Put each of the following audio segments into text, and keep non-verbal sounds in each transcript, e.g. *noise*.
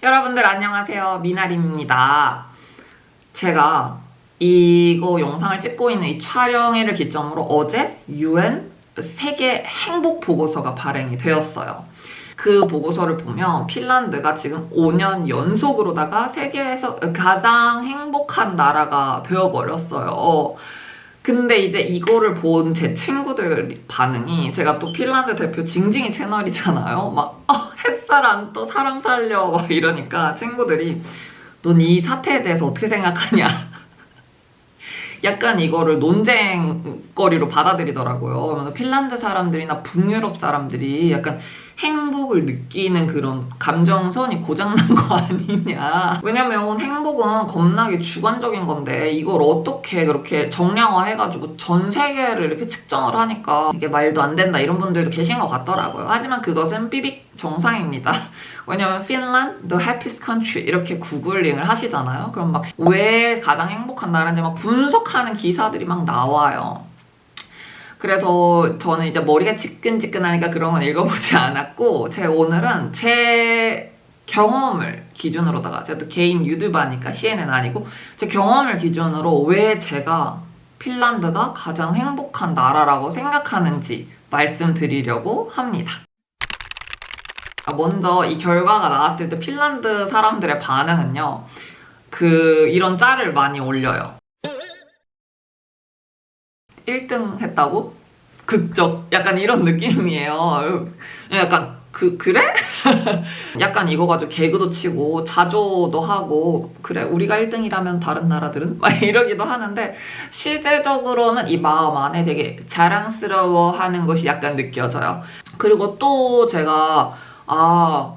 여러분들 안녕하세요. 미나리입니다. 제가 이거 영상을 찍고 있는 이 촬영일을 기점으로 어제 UN 세계 행복 보고서가 발행이 되었어요. 그 보고서를 보면 핀란드가 지금 5년 연속으로다가 세계에서 가장 행복한 나라가 되어버렸어요. 근데 이제 이거를 본 제 친구들 반응이 제가 또 핀란드 대표 징징이 채널이잖아요. 막 어, 햇살 안 떠 사람 살려 막 이러니까 친구들이 넌 이 사태에 대해서 어떻게 생각하냐. *laughs* 약간 이거를 논쟁거리로 받아들이더라고요. 핀란드 사람들이나 북유럽 사람들이 약간 행복을 느끼는 그런 감정선이 고장난 거 아니냐. 왜냐면 행복은 겁나게 주관적인 건데 이걸 어떻게 그렇게 정량화해가지고 전 세계를 이렇게 측정을 하니까 이게 말도 안 된다 이런 분들도 계신 것 같더라고요. 하지만 그것은 삐빅 정상입니다. 왜냐면 핀란드, the happiest country 이렇게 구글링을 하시잖아요. 그럼 막 왜 가장 행복한 나라인지 막 분석하는 기사들이 막 나와요. 그래서 저는 이제 머리가 지끈지끈하니까 그런 건 읽어보지 *laughs* 않았고 제 오늘은 제 경험을 기준으로다가 제가 또 개인 유튜버니까 CNN 아니고 제 경험을 기준으로 왜 제가 핀란드가 가장 행복한 나라라고 생각하는지 말씀드리려고 합니다. 아, 먼저 이 결과가 나왔을 때 핀란드 사람들의 반응은요. 그 이런 짤을 많이 올려요. 1등 했다고? 극적. 약간 이런 느낌이에요. 약간 그 그래? *laughs* 약간 이거 가지고 개그도 치고 자조도 하고 그래 우리가 1등이라면 다른 나라들은 *laughs* 막 이러기도 하는데 실제적으로는 이 마음 안에 되게 자랑스러워하는 것이 약간 느껴져요. 그리고 또 제가 아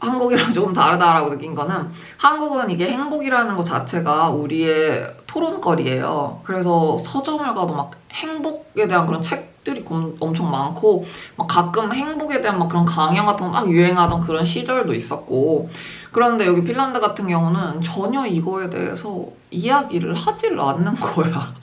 한국이랑 조금 다르다라고 느낀 거는 한국은 이게 행복이라는 것 자체가 우리의 토론거리예요. 그래서 서점을 가도 막 행복에 대한 그런 책들이 엄- 엄청 많고 막 가끔 행복에 대한 막 그런 강연 같은 거 막 유행하던 그런 시절도 있었고 그런데 여기 핀란드 같은 경우는 전혀 이거에 대해서 이야기를 하지를 않는 *laughs* 거야.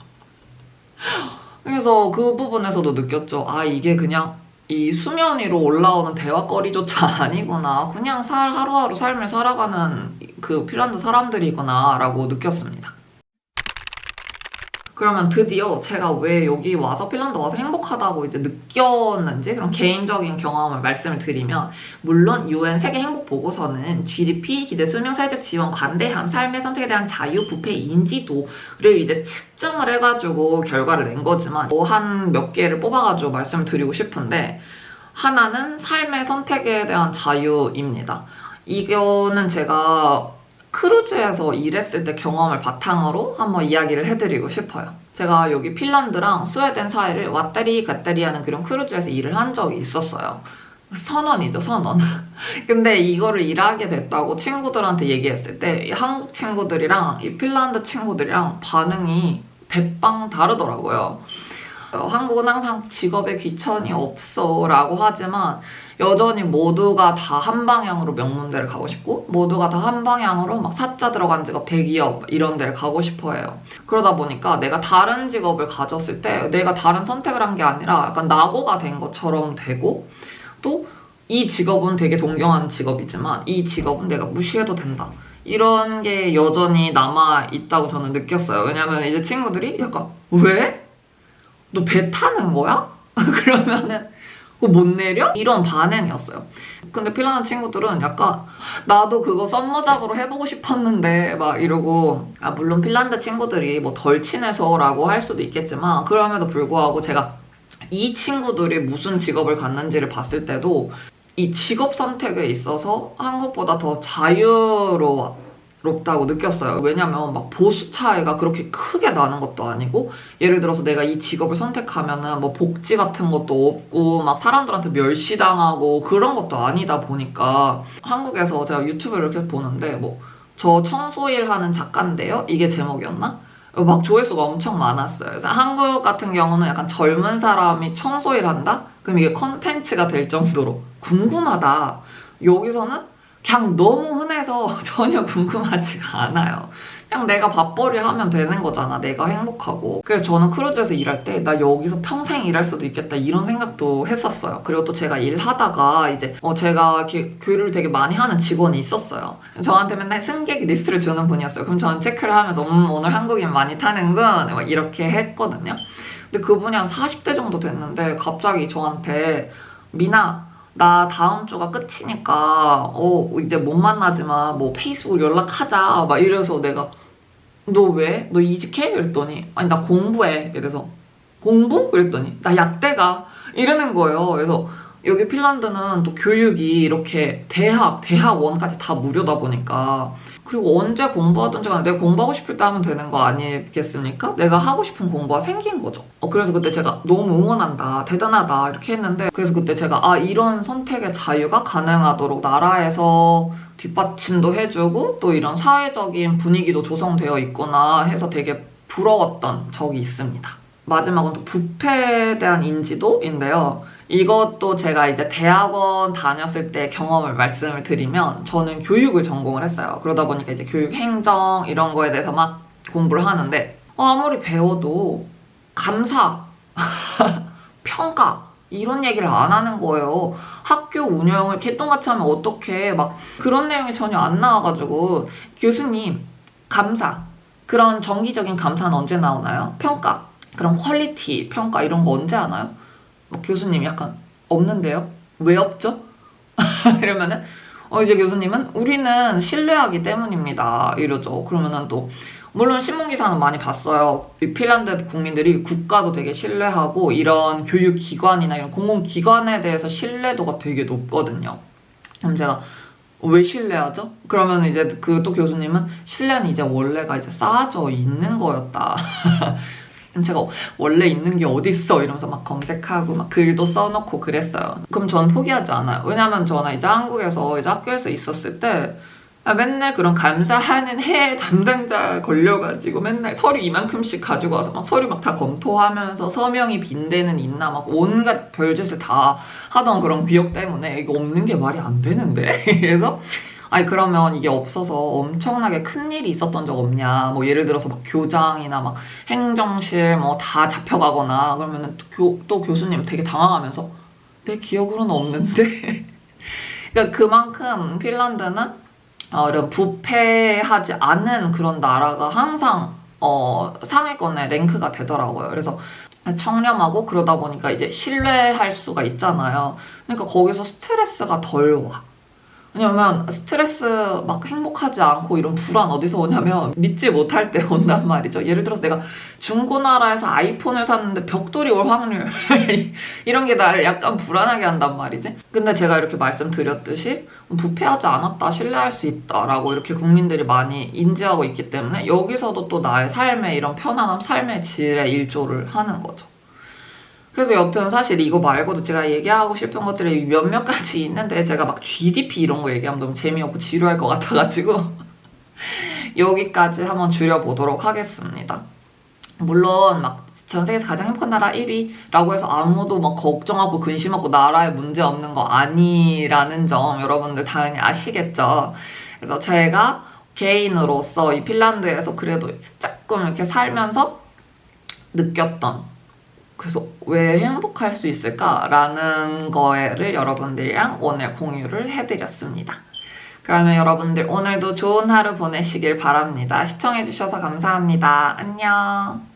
그래서 그 부분에서도 느꼈죠. 아 이게 그냥 이 수면 위로 올라오는 대화거리조차 *laughs* 아니구나. 그냥 살 하루하루 삶을 살아가는 그 핀란드 사람들이구나라고 느꼈습니다. 그러면 드디어 제가 왜 여기 와서 핀란드 와서 행복하다고 이제 느꼈는지 그런 개인적인 경험을 말씀을 드리면 물론 UN 세계 행복 보고서는 GDP, 기대 수명, 사회적 지원, 관대함, 삶의 선택에 대한 자유, 부패, 인지도를 이제 측정을 해가지고 결과를 낸 거지만 뭐 한 몇 개를 뽑아가지고 말씀을 드리고 싶은데 하나는 삶의 선택에 대한 자유입니다. 이거는 제가 크루즈에서 일했을 때 경험을 바탕으로 한번 이야기를 해드리고 싶어요. 제가 여기 핀란드랑 스웨덴 사이를 왔다리 갔다리 하는 그런 크루즈에서 일을 한 적이 있었어요. 선원이죠, 선원. *laughs* 근데 이거를 일하게 됐다고 친구들한테 얘기했을 때이 한국 친구들이랑 이 핀란드 친구들이랑 반응이 대빵 다르더라고요. 어, 한국은 항상 직업에 귀천이 없어 라고 하지만 여전히 모두가 다 한 방향으로 명문대를 가고 싶고 모두가 다 한 방향으로 막 사자 들어간 직업 대기업 이런 데를 가고 싶어 해요. 그러다 보니까 내가 다른 직업을 가졌을 때 내가 다른 선택을 한 게 아니라 약간 낙오가 된 것처럼 되고 또 이 직업은 되게 동경하는 직업이지만 이 직업은 내가 무시해도 된다. 이런 게 여전히 남아 있다고 저는 느꼈어요. 왜냐면 이제 친구들이 약간 왜? 너 배 타는 거야? *laughs* 그러면은 못 내려? 이런 반응이었어요. 근데 핀란드 친구들은 약간 나도 그거 썸머잡으로 해보고 싶었는데 막 이러고 아 물론 핀란드 친구들이 뭐 덜 친해서라고 할 수도 있겠지만 그럼에도 불구하고 제가 이 친구들이 무슨 직업을 갖는지를 봤을 때도 이 직업 선택에 있어서 한국보다 더 자유로워 롭다고 느꼈어요. 왜냐면 막 보수 차이가 그렇게 크게 나는 것도 아니고 예를 들어서 내가 이 직업을 선택하면은 뭐 복지 같은 것도 없고 막 사람들한테 멸시당하고 그런 것도 아니다 보니까 한국에서 제가 유튜브를 이렇게 보는데 뭐 저 청소일 하는 작가인데요? 이게 제목이었나? 막 조회수가 엄청 많았어요. 그래서 한국 같은 경우는 약간 젊은 사람이 청소일 한다? 그럼 이게 컨텐츠가 될 정도로 궁금하다. 여기서는 그냥 너무 흔해서 *laughs* 전혀 궁금하지가 않아요. 그냥 내가 밥벌이 하면 되는 거잖아. 내가 행복하고. 그래서 저는 크루즈에서 일할 때 나 여기서 평생 일할 수도 있겠다 이런 생각도 했었어요. 그리고 또 제가 일하다가 이제 어 제가 교류를 되게 많이 하는 직원이 있었어요. 저한테 맨날 승객 리스트를 주는 분이었어요. 그럼 저는 체크를 하면서 음 오늘 한국인 많이 타는군 막 이렇게 했거든요. 근데 그분이 한 40대 정도 됐는데 갑자기 저한테 미나 나 다음 주가 끝이니까 어 이제 못 만나지만 뭐 페이스북 연락하자 막 이래서 내가 너 왜? 너 이직해? 이랬더니 아니 나 공부해 이래서 공부? 그랬더니 나 약대가 이러는 거예요 그래서 여기 핀란드는 또 교육이 이렇게 대학, 대학원까지 다 무료다 보니까 그리고 언제 공부하든지 간에 내가 공부하고 싶을 때 하면 되는 거 아니겠습니까? 내가 하고 싶은 공부가 생긴 거죠. 어, 그래서 그때 제가 너무 응원한다, 대단하다 이렇게 했는데 그래서 그때 제가 아 이런 선택의 자유가 가능하도록 나라에서 뒷받침도 해주고 또 이런 사회적인 분위기도 조성되어 있구나 해서 되게 부러웠던 적이 있습니다. 마지막은 또 부패에 대한 인지도인데요. 이것도 제가 이제 대학원 다녔을 때 경험을 말씀을 드리면 저는 교육을 전공을 했어요. 그러다 보니까 이제 교육 행정 이런 거에 대해서 막 공부를 하는데 어, 아무리 배워도 감사, *laughs* 평가 이런 얘기를 안 하는 거예요. 학교 운영을 개똥같이 하면 어떻게 막 그런 내용이 전혀 안 나와가지고 교수님 감사 그런 정기적인 감사는 언제 나오나요? 평가 그럼 퀄리티 평가 이런 거 언제 하나요? 뭐 교수님 약간 없는데요? 왜 없죠? *laughs* 이러면은 어 이제 교수님은 우리는 신뢰하기 때문입니다 이러죠. 그러면은 또 물론 신문 기사는 많이 봤어요. 이 핀란드 국민들이 국가도 되게 신뢰하고 이런 교육 기관이나 이런 공공 기관에 대해서 신뢰도가 되게 높거든요. 그럼 제가 왜 신뢰하죠? 그러면 이제 그 또 교수님은 신뢰는 이제 원래가 이제 쌓아져 있는 거였다. *laughs* 제가 원래 있는 게 어딨어 이러면서 막 검색하고 막 글도 써놓고 그랬어요. 그럼 전 포기하지 않아요. 왜냐면 저는 이제 한국에서 이제 학교에서 있었을 때 아, 맨날 그런 감사하는 해 담당자 걸려가지고 맨날 서류 이만큼씩 가지고 와서 막 서류 막 다 검토하면서 서명이 빈 데는 있나 막 온갖 별짓을 다 하던 그런 기억 때문에 이게 없는 게 말이 안 되는데 *laughs* 그래서 아니 그러면 이게 없어서 엄청나게 큰 일이 있었던 적 없냐 뭐 예를 들어서 막 교장이나 막 행정실 뭐 다 잡혀가거나 그러면은 또, 교, 또 교수님 되게 당황하면서 내 기억으로는 없는데 *laughs* 그러니까 그만큼 핀란드는 어, 이런 부패하지 않은 그런 나라가 항상 어, 상위권에 랭크가 되더라고요. 그래서 청렴하고 그러다 보니까 이제 신뢰할 수가 있잖아요. 그러니까 거기서 스트레스가 덜 와. 왜냐면 스트레스 막 행복하지 않고 이런 불안 어디서 오냐면 믿지 못할 때 온단 말이죠. 예를 들어서 내가 중고나라에서 아이폰을 샀는데 벽돌이 올 확률 *laughs* 이런 게 나를 약간 불안하게 한단 말이지. 근데 제가 이렇게 말씀드렸듯이 부패하지 않았다, 신뢰할 수 있다라고 이렇게 국민들이 많이 인지하고 있기 때문에 여기서도 또 나의 삶의 이런 편안함, 삶의 질에 일조를 하는 거죠. 그래서 여튼 사실 이거 말고도 제가 얘기하고 싶은 것들이 몇몇 가지 있는데 제가 막 GDP 이런 거 얘기하면 너무 재미없고 지루할 것 같아가지고 *laughs* 여기까지 한번 줄여보도록 하겠습니다. 물론 막 전 세계에서 가장 행복한 나라 1위라고 해서 아무도 막 걱정하고 근심하고 나라에 문제 없는 거 아니라는 점 여러분들 당연히 아시겠죠. 그래서 제가 개인으로서 이 핀란드에서 그래도 조금 이렇게 살면서 느꼈던 그래서 왜 행복할 수 있을까라는 거를 여러분들이랑 오늘 공유를 해드렸습니다. 그러면 여러분들 오늘도 좋은 하루 보내시길 바랍니다. 시청해주셔서 감사합니다. 안녕.